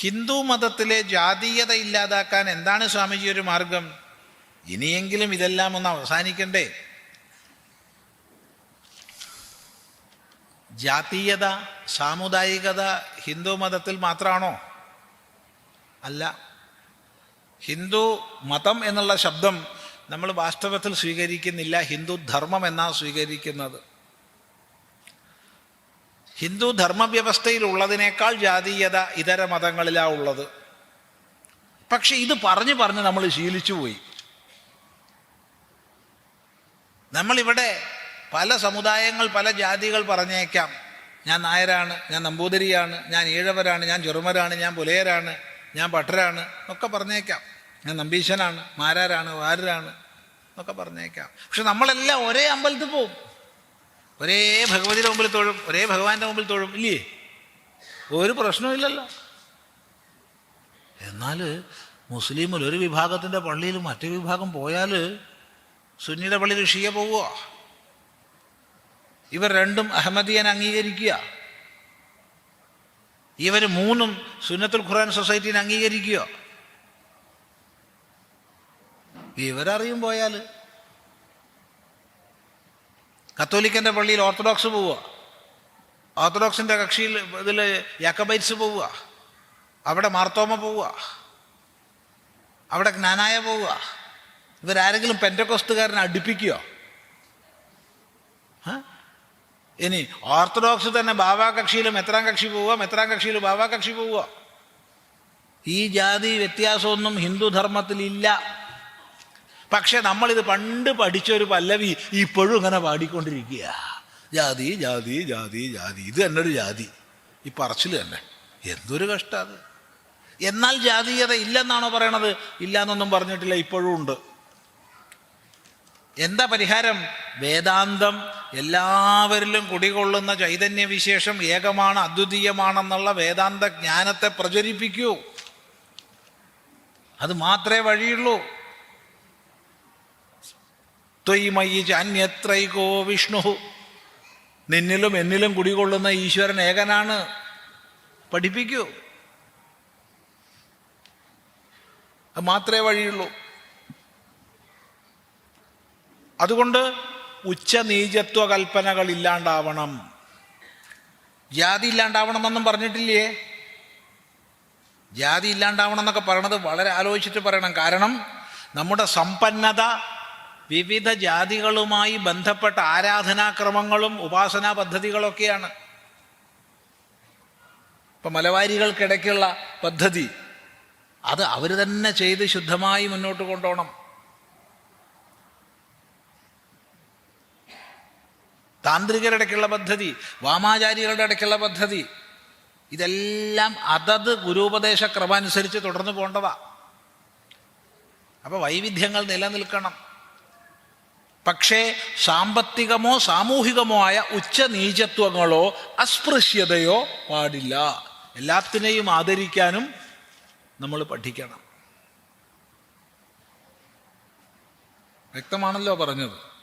ഹിന്ദു മതത്തിലെ ജാതീയത ഇല്ലാതാക്കാൻ എന്താണ് സ്വാമിജി ഒരു മാർഗം? ഇനിയെങ്കിലും ഇതെല്ലാം ഒന്ന് അവസാനിക്കണ്ടേ? ജാതീയത സാമുദായികത ഹിന്ദു മതത്തിൽ മാത്രമാണോ? അല്ല. ഹിന്ദു മതം എന്നുള്ള ശബ്ദം നമ്മൾ വാസ്തവത്തിൽ സ്വീകരിക്കുന്നില്ല. ഹിന്ദു ധർമ്മം എന്നാണ് സ്വീകരിക്കുന്നത്. ഹിന്ദു ധർമ്മവ്യവസ്ഥയിലുള്ളതിനേക്കാൾ ജാതീയത ഇതര മതങ്ങളിലാണ് ഉള്ളത്. പക്ഷെ ഇത് പറഞ്ഞു പറഞ്ഞ് നമ്മൾ ശീലിച്ചു പോയി. നമ്മളിവിടെ പല സമുദായങ്ങൾ പല ജാതികൾ പറഞ്ഞേക്കാം. ഞാൻ നായരാണ് ഞാൻ നമ്പൂതിരിയാണ് ഞാൻ ഈഴവരാണ് ഞാൻ ചെറുമരാണ് ഞാൻ പുലയരാണ് ഞാൻ ഭട്ടരാണ് ഒക്കെ പറഞ്ഞേക്കാം. ഞാൻ നമ്പീശനാണ് മാരാരാണ് വാരരാണ് എന്നൊക്കെ പറഞ്ഞേക്കാം. പക്ഷെ നമ്മളെല്ലാം ഒരേ അമ്പലത്തിൽ പോവും ഒരേ ഭഗവതിയുടെ മുമ്പിൽ തൊഴും ഒരേ ഭഗവാന്റെ മുമ്പിൽ തൊഴും ഇല്ലേ? ഒരു പ്രശ്നമില്ലല്ലോ എന്നാൽ മുസ്ലിമിൽ ഒരു വിഭാഗത്തിന്റെ പള്ളിയിൽ മറ്റു വിഭാഗം പോയാൽ സുന്നിയുടെ പള്ളിയിൽ ഷിയ പോവുക. ഇവർ രണ്ടും അഹമ്മദിയൻ അംഗീകരിക്കുക. ഇവർ മൂന്നും സുന്നത്തുൽ ഖുർആൻ സൊസൈറ്റീനെ അംഗീകരിക്കുക. ഇവരറിയും പോയാൽ കത്തോലിക്കന്റെ പള്ളിയിൽ ഓർത്തഡോക്സ് പോവുക. ഓർത്തഡോക്സിന്റെ കക്ഷിയിൽ ഇതിൽ യാക്കബൈറ്റ്സ് പോവുക. അവിടെ മാർത്തോമ പോവുക. അവിടെ ജ്ഞാനായ പോവുക. ഇവരാരെങ്കിലും പെന്റക്കോസ്തുകാരനെ അടുപ്പിക്കുകയോ? ഇനി ഓർത്തഡോക്സ് തന്നെ ബാബാ കക്ഷിയിലും എത്രാം കക്ഷി പോവുക മെത്രാം കക്ഷിയിൽ ബാബാ കക്ഷി പോവുക. ഈ ജാതി വ്യത്യാസമൊന്നും ഹിന്ദുധർമ്മത്തിലില്ല. പക്ഷെ നമ്മളിത് പണ്ട് പഠിച്ച ഒരു പല്ലവി ഇപ്പോഴും ഇങ്ങനെ പാടിക്കൊണ്ടിരിക്കുക ജാതി ജാതി ജാതി ജാതി. ഇത് തന്നെ ഒരു ജാതി. ഈ പറച്ചിൽ തന്നെ. എന്തൊരു കഷ്ടം എന്നാൽ ജാതീയത ഇല്ലെന്നാണോ പറയണത്? ഇല്ല എന്നൊന്നും പറഞ്ഞിട്ടില്ല ഇപ്പോഴും ഉണ്ട്. എന്താ പരിഹാരം? വേദാന്തം. എല്ലാവരിലും കുടികൊള്ളുന്ന ചൈതന്യ വിശേഷം ഏകമാണ് അദ്വിതീയമാണെന്നുള്ള വേദാന്ത ജ്ഞാനത്തെ പ്രചരിപ്പിക്കൂ. അത് മാത്രമേ വഴിയുള്ളൂ. ത്വയ്മയി അന്യത്രൈകോ വിഷ്ണു. നിന്നിലും എന്നിലും കുടികൊള്ളുന്ന ഈശ്വരൻ ഏകനാണ്. പഠിപ്പിക്കൂ. അത് മാത്രമേ വഴിയുള്ളൂ. അതുകൊണ്ട് ഉച്ചനീചത്വ കൽപ്പനകൾ ഇല്ലാണ്ടാവണം. ജാതി ഇല്ലാണ്ടാവണം എന്നൊന്നും പറഞ്ഞിട്ടില്ലേ? ജാതി ഇല്ലാണ്ടാവണം എന്നൊക്കെ പറയണത് വളരെ ആലോചിച്ചിട്ട് പറയണം. കാരണം നമ്മുടെ സമ്പന്നത വിവിധ ജാതികളുമായി ബന്ധപ്പെട്ട ആരാധനാക്രമങ്ങളും ഉപാസനാ പദ്ധതികളൊക്കെയാണ്. ഇപ്പം മലവാരികൾക്കിടയ്ക്കുള്ള പദ്ധതി അത് അവർ തന്നെ ചെയ്ത് ശുദ്ധമായി മുന്നോട്ട് കൊണ്ടുപോകണം താന്ത്രികരുടെ ഇടയ്ക്കുള്ള പദ്ധതി വാമാചാരികളുടെ ഇടയ്ക്കുള്ള പദ്ധതി ഇതെല്ലാം അതത് ഗുരുപദേശ ക്രമമനുസരിച്ച് തുടർന്ന് പോകേണ്ടതാണ് അപ്പോൾ വൈവിധ്യങ്ങൾ നിലനിൽക്കണം. പക്ഷേ സാമ്പത്തികമോ സാമൂഹികമോ ആയ ഉച്ചനീചത്വങ്ങളോ അസ്പൃശ്യതയോ പാടില്ല. എല്ലാത്തിനെയും ആദരിക്കാനും നമ്മൾ പഠിക്കണം. വ്യക്തമാണല്ലോ പറഞ്ഞത്.